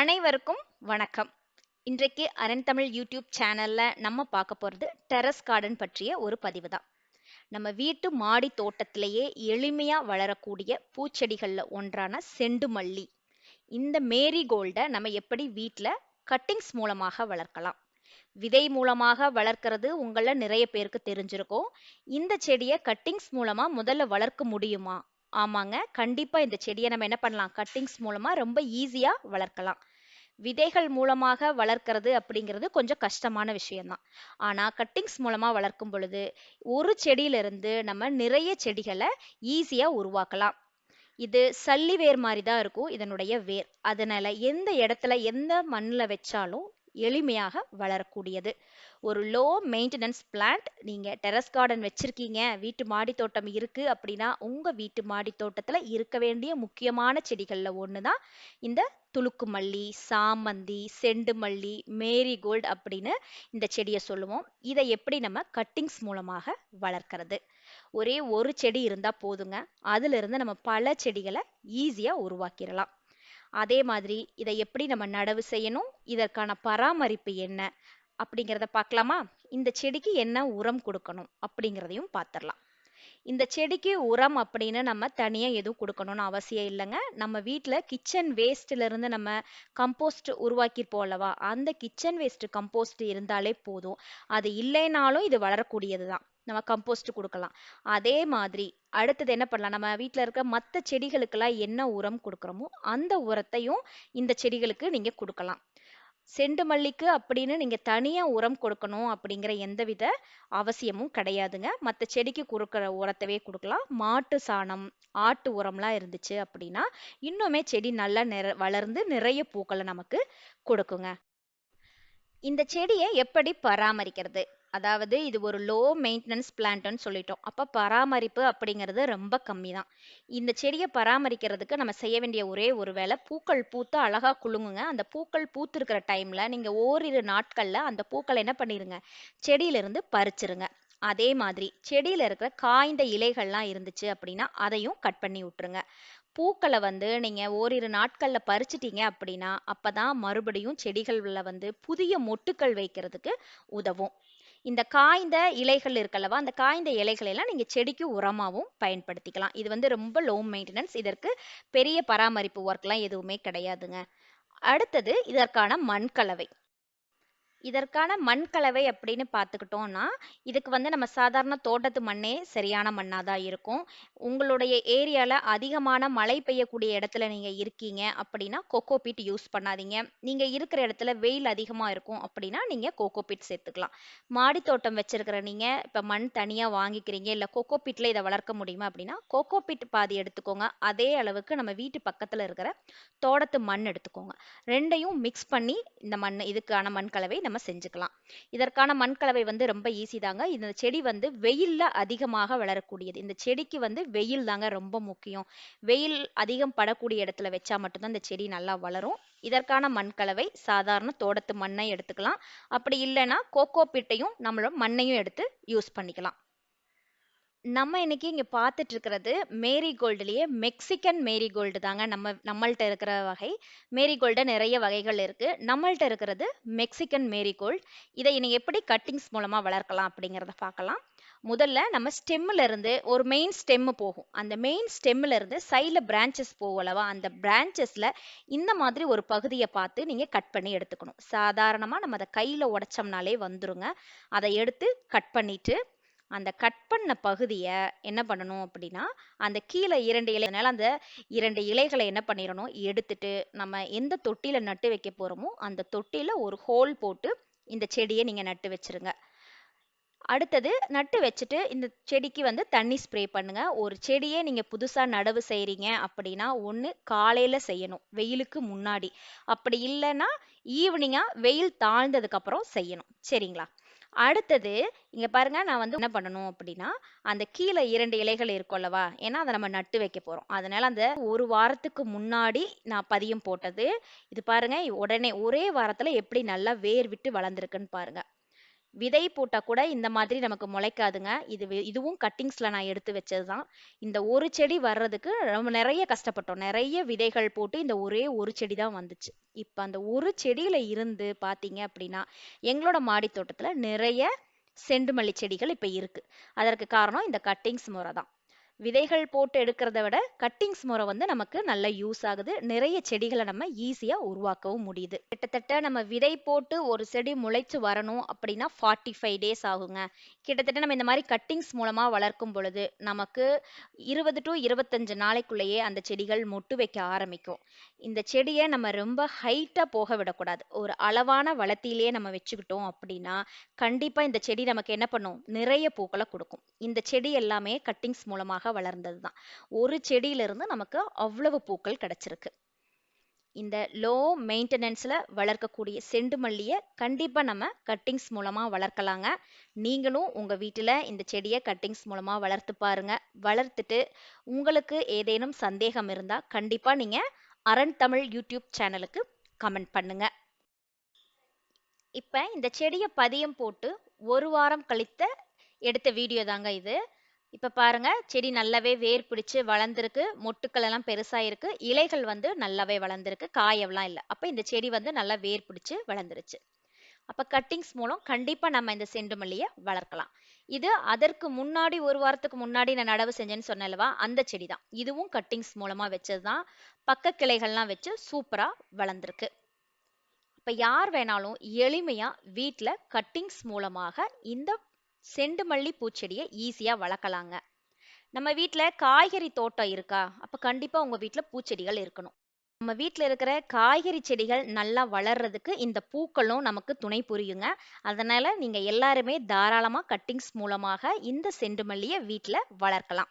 அனைவருக்கும் வணக்கம். இன்றைக்கு அரண் தமிழ் யூடியூப் சேனல்ல நம்ம பார்க்க போறது டெரஸ் கார்டன் பற்றிய ஒரு பதிவு தான் நம்ம வீட்டு மாடி தோட்டத்திலேயே எளிமையா வளரக்கூடிய பூச்செடிகள்ல ஒன்றான செண்டு மல்லி. இந்த மேரிகோல்டை நம்ம எப்படி வீட்டில் கட்டிங்ஸ் மூலமாக வளர்க்கலாம். விதை மூலமாக வளர்க்கறது உங்கள நிறைய பேருக்கு தெரிஞ்சிருக்கும். இந்த செடியை கட்டிங்ஸ் மூலமா முதல்ல வளர்க்க முடியுமா? ஆமாங்க கண்டிப்பாக இந்த செடியை நம்ம என்ன பண்ணலாம்? கட்டிங்ஸ் மூலமாக ரொம்ப ஈஸியாக வளர்க்கலாம். விதைகள் மூலமாக வளர்க்கறது அப்படிங்கிறது கொஞ்சம் கஷ்டமான விஷயம்தான். ஆனால் கட்டிங்ஸ் மூலமாக வளர்க்கும் பொழுது ஒரு செடியிலிருந்து நம்ம நிறைய செடிகளை ஈஸியாக உருவாக்கலாம். இது சல்லி வேர் மாதிரி தான் இருக்கும் இதனுடைய வேர். அதனால எந்த இடத்துல எந்த மண்ணில் வச்சாலும் எளிமையாக வளரக்கூடியது. ஒரு லோ மெயின்டெனன்ஸ் பிளான்ட் நீங்கள் டெரஸ் கார்டன் வச்சுருக்கீங்க வீட்டு மாடி தோட்டம் இருக்குது அப்படின்னா உங்கள் வீட்டு மாடி தோட்டத்தில் இருக்க வேண்டிய முக்கியமான செடிகளில் ஒன்று தான் இந்த துளுக்கு மல்லி சாமந்தி செண்டு மல்லி மேரிகோல்டு அப்படின்னு இந்த செடியை சொல்லுவோம். இதை எப்படி நம்ம கட்டிங்ஸ் மூலமாக வளர்க்கறது? ஒரே ஒரு செடி இருந்தால் போதுங்க. அதிலிருந்து நம்ம பல செடிகளை ஈஸியாக உருவாக்கிடலாம். அதே மாதிரி இதை எப்படி நம்ம நடவு செய்யணும்? இதற்கான பராமரிப்பு என்ன? அப்படிங்கிறத பார்க்கலாமா? இந்த செடிக்கு என்ன உரம் கொடுக்கணும்? அப்படிங்கிறதையும் பார்த்துடலாம். இந்த செடிக்கு உரம் அப்படின்னு நம்ம தனியாக எதுவும் கொடுக்கணும்னு அவசியம் இல்லைங்க. நம்ம வீட்டில் கிச்சன் வேஸ்ட்லேருந்து நம்ம கம்போஸ்ட் உருவாக்கியிருப்போம் அல்லவா? அந்த கிச்சன் வேஸ்ட் கம்போஸ்ட் இருந்தாலே போதும். அது இல்லைனாலும் இது வளரக்கூடியது தான். நம்ம கம்போஸ்ட் கொடுக்கலாம். அதே மாதிரி அடுத்தது என்ன பண்ணலாம்? நம்ம வீட்டில் இருக்க மற்ற செடிகளுக்கெல்லாம் என்ன உரம் கொடுக்குறோமோ அந்த உரத்தையும் இந்த செடிகளுக்கு நீங்கள் கொடுக்கலாம். செண்டு மல்லிக்கு அப்படின்னு நீங்கள் தனியாக உரம் கொடுக்கணும் அப்படிங்கிற எந்தவித அவசியமும் கிடையாதுங்க. மற்ற செடிக்கு கொடுக்குற உரத்தவே கொடுக்கலாம். மாட்டு சாணம் ஆட்டு உரம்லாம் இருந்துச்சு அப்படின்னா இன்னுமே செடி நல்லா நிற வளர்ந்து நிறைய பூக்களை நமக்கு கொடுக்குங்க. இந்த செடியை எப்படி பராமரிக்கிறது? அதாவது இது ஒரு லோ மெயின்டெனன்ஸ் பிளான்ட்னு சொல்லிட்டோம். அப்போ பராமரிப்பு அப்படிங்கிறது ரொம்ப கம்மி தான் இந்த செடியை பராமரிக்கிறதுக்கு நம்ம செய்ய வேண்டிய ஒரே ஒரு வேலை பூக்கள் பூத்து அழகாக குலுங்குங்க. அந்த பூக்கள் பூத்துருக்கிற டைமில் நீங்கள் ஓரிரு நாட்களில் அந்த பூக்களை என்ன பண்ணிடுங்க செடியிலிருந்து பறிச்சிருங்க. அதே மாதிரி செடியில் இருக்கிற காய்ந்த இலைகள்லாம் இருந்துச்சு அப்படின்னா அதையும் கட் பண்ணி விட்டுருங்க. பூக்களை வந்து நீங்கள் ஓரிரு நாட்களில் பறிச்சிட்டீங்க அப்படின்னா அப்போ தான் மறுபடியும் செடிகளில் வந்து புதிய மொட்டுக்கள் வைக்கிறதுக்கு உதவும். இந்த காய்ந்த இலைகள் இருக்கல்லவா அந்த காய்ந்த இலைகளை எல்லாம் நீங்கள் செடிக்கு உரமாகவும் பயன்படுத்திக்கலாம். இது வந்து ரொம்ப லோ மெயின்டெனன்ஸ் இதற்கு பெரிய பராமரிப்பு ஒர்க்லாம் எதுவுமே கிடையாதுங்க. அடுத்தது இதற்கான மண் கலவை இதற்கான மண் கலவை அப்படின்னு பார்த்துக்கிட்டோம்னா இதுக்கு வந்து நம்ம சாதாரண தோட்டத்து மண்ணே சரியான மண்ணாக தான் இருக்கும். உங்களுடைய ஏரியாவில் அதிகமான மழை பெய்யக்கூடிய இடத்துல நீங்கள் இருக்கீங்க அப்படின்னா கொக்கோ பீட் யூஸ் பண்ணாதீங்க. நீங்கள் இருக்கிற இடத்துல வெயில் அதிகமாக இருக்கும் அப்படின்னா நீங்கள் கோகோ பீட் சேர்த்துக்கலாம். மாடி தோட்டம் வச்சிருக்கிற நீங்கள் இப்போ மண் தனியாக வாங்கிக்கிறீங்க இல்லை கொக்கோ பீட்டில் இதை வளர்க்க முடியுமா அப்படின்னா கொக்கோ பீட் பாதி எடுத்துக்கோங்க. அதே அளவுக்கு நம்ம வீட்டு பக்கத்தில் இருக்கிற தோட்டத்து மண் எடுத்துக்கோங்க. ரெண்டையும் மிக்ஸ் பண்ணி இந்த மண் இதுக்கான மண் கலவை நம்ம செஞ்சுக்கலாம். இதற்கான மண் கலவை வந்து ரொம்ப ஈஸி தாங்க. இந்த செடி வந்து வெயில்ல அதிகமாக வளரக்கூடியது. இந்த செடிக்கு வந்து வெயில் தாங்க ரொம்ப முக்கியம். வெயில் அதிகம் படக்கூடிய இடத்துல வச்சா மட்டும்தான் இந்த செடி நல்லா வளரும். இதற்கான மண் கலவை சாதாரண தோட்டத்து மண்ணை எடுத்துக்கலாம். அப்படி இல்லைன்னா கோகோ பிட்டையும் நம்மளோட மண்ணையும் எடுத்து யூஸ் பண்ணிக்கலாம். நம்ம இன்னைக்கு இங்க பார்த்துட்டு இருக்கிறது மேரிகோல்டுலயே மெக்சிகன் மேரிகோல்டு தாங்க நம்ம நம்மள்ட்ட இருக்கிற வகை. மேரிகோல்டு நிறைய வகைகள் இருக்கு. நம்மள்ட்ட இருக்கிறது மெக்சிகன் மேரிகோல்டு. இதை இனி எப்படி கட்டிங்ஸ் மூலமா வளர்க்கலாம் அப்படிங்கிறத பார்க்கலாம் முதல்ல நம்ம ஸ்டெம்மில் இருந்து ஒரு மெயின் ஸ்டெம்மு போகும். அந்த மெயின் ஸ்டெம்மில் இருந்து சைடில் பிரான்ச்சஸ் போகலவா அந்த பிரான்ச்சஸில் இந்த மாதிரி ஒரு பகுதியை பார்த்து நீங்கள் கட் பண்ணி எடுத்துக்கணும். சாதாரணமாக நம்ம அதை கையில் உடைச்சோம்னாலே வந்துருங்க. அதை எடுத்து கட் பண்ணிட்டு அந்த கட் பண்ண பகுதியை என்ன பண்ணணும் அப்படின்னா அந்த கீழே இரண்டு இலைனால அந்த இரண்டு இலைகளை என்ன பண்ணிடணும் எடுத்துட்டு நம்ம எந்த தொட்டியில் நட்டு வைக்க போகிறோமோ அந்த தொட்டியில் ஒரு ஹோல் போட்டு இந்த செடியை நீங்கள் நட்டு வச்சிருங்க. அடுத்தது நட்டு வச்சுட்டு இந்த செடிக்கு வந்து தண்ணி ஸ்ப்ரே பண்ணுங்க. ஒரு செடியே நீங்கள் புதுசாக நடவு செய்கிறீங்க அப்படின்னா ஒன்று காலையில் செய்யணும் வெயிலுக்கு முன்னாடி. அப்படி இல்லைன்னா ஈவினிங்காக வெயில் தாழ்ந்ததுக்கப்புறம் செய்யணும். சரிங்களா? அடுத்தது இங்க பாருங்க நான் வந்து என்ன பண்ணணும் அப்படின்னா அந்த கீழே இரண்டு இலைகள் இருக்கும்லவா ஏன்னா அதை நம்ம நட்டு வைக்க போறோம். அதனால அந்த ஒரு வாரத்துக்கு முன்னாடி நான் பதியம் போட்டது. இது பாருங்க உடனே ஒரே வாரத்துல எப்படி நல்லா வேர் விட்டு வளர்ந்துருக்குன்னு பாருங்க. விதை போட்டால் கூட இந்த மாதிரி நமக்கு முளைக்காதுங்க. இது இதுவும் கட்டிங்ஸில் நான் எடுத்து வச்சது தான் இந்த ஒரு செடி வர்றதுக்கு ரொம்ப நிறைய கஷ்டப்பட்டோம். நிறைய விதைகள் போட்டு இந்த ஒரே ஒரு செடி தான் வந்துச்சு. இப்போ அந்த ஒரு செடியில் இருந்து பார்த்தீங்க அப்படின்னா எங்களோட மாடி தோட்டத்தில் நிறைய செண்டுமல்லி செடிகள் இப்போ இருக்குது அதற்கு காரணம் இந்த கட்டிங்ஸ் முறை தான். விதைகள் போட்டு எடுக்கிறத விட கட்டிங்ஸ் முறை வந்து நமக்கு நல்ல யூஸ் ஆகுது. நிறைய செடிகளை நம்ம ஈஸியாக உருவாக்கவும் முடியுது. கிட்டத்தட்ட நம்ம விதை போட்டு ஒரு செடி முளைச்சு வரணும் அப்படின்னா ஃபார்ட்டி ஃபைவ் டேஸ் ஆகுங்க. கிட்டத்தட்ட நம்ம இந்த மாதிரி கட்டிங்ஸ் மூலமாக வளர்க்கும் பொழுது நமக்கு இருபது டு இருபத்தஞ்சு நாளைக்குள்ளேயே அந்த செடிகள் மொட்டு வைக்க ஆரம்பிக்கும். இந்த செடியை நம்ம ரொம்ப ஹைட்டாக போக விடக்கூடாது. ஒரு அளவான வளர்த்தியிலேயே நம்ம வச்சுக்கிட்டோம் அப்படின்னா கண்டிப்பாக இந்த செடி நமக்கு என்ன பண்ணும்? நிறைய பூக்களை கொடுக்கும். இந்த செடி எல்லாமே கட்டிங்ஸ் மூலமாக வளர்ந்தது தான் ஒரு செடியிலிருந்து நமக்கு அவ்வளவு பூக்கள் கிடைச்சிருக்கு. இந்த லோ மெயின்டெனன்ஸில் வளர்க்கக்கூடிய செண்டு மல்லியை கண்டிப்பா நம்ம கட்டிங்ஸ் மூலமா வளர்க்கலாங்க. நீங்களும் உங்க வீட்டுல இந்த செடியை கட்டிங்ஸ் மூலமா வளர்த்து பாருங்க. வளர்த்துட்டு உங்களுக்கு ஏதேனும் சந்தேகம் இருந்தா கண்டிப்பா நீங்க அரண் தமிழ் யூடியூப் சேனலுக்கு கமெண்ட் பண்ணுங்க. இப்ப இந்த செடியை பதியம் போட்டு ஒரு வாரம் கழித்த எடுத்த வீடியோ தாங்க இது. இப்போ பாருங்க செடி நல்லாவே வேர் பிடிச்சு வளர்ந்துருக்கு மொட்டுக்கள் எல்லாம் பெருசாக இருக்கு இலைகள் வந்து நல்லாவே வளர்ந்துருக்கு காயெல்லாம் இல்லை. அப்போ இந்த செடி வந்து நல்லா வேர் பிடிச்சு வளர்ந்துருச்சு. அப்போ கட்டிங்ஸ் மூலம் கண்டிப்பா நம்ம இந்த செண்டு மல்லியை வளர்க்கலாம். இது அதற்கு முன்னாடி ஒரு வாரத்துக்கு முன்னாடி நான் நடவு செஞ்சேன்னு சொன்னேன்லவா அந்த செடி தான். இதுவும் கட்டிங்ஸ் மூலமா வச்சதுதான் பக்க கிளைகள்லாம் வச்சு சூப்பரா வளர்ந்துருக்கு. இப்போ யார் வேணாலும் எளிமையாக வீட்டில் கட்டிங்ஸ் மூலமாக இந்த செண்டு மல்லி பூச்செடியை ஈஸியா வளர்க்கலாங்க. நம்ம வீட்ல காய்கறி தோட்டம் இருக்கா? அப்ப கண்டிப்பா உங்க வீட்ல பூச்செடிகள் இருக்கணும். நம்ம வீட்ல இருக்கிற காய்கறி செடிகள் நல்லா வளர்றதுக்கு இந்த பூக்களும் நமக்கு துணை புரியுங்க. அதனால நீங்க எல்லாருமே தாராளமா கட்டிங்ஸ் மூலமாக இந்த செண்டு மல்லியை வீட்ல வளர்க்கலாம்.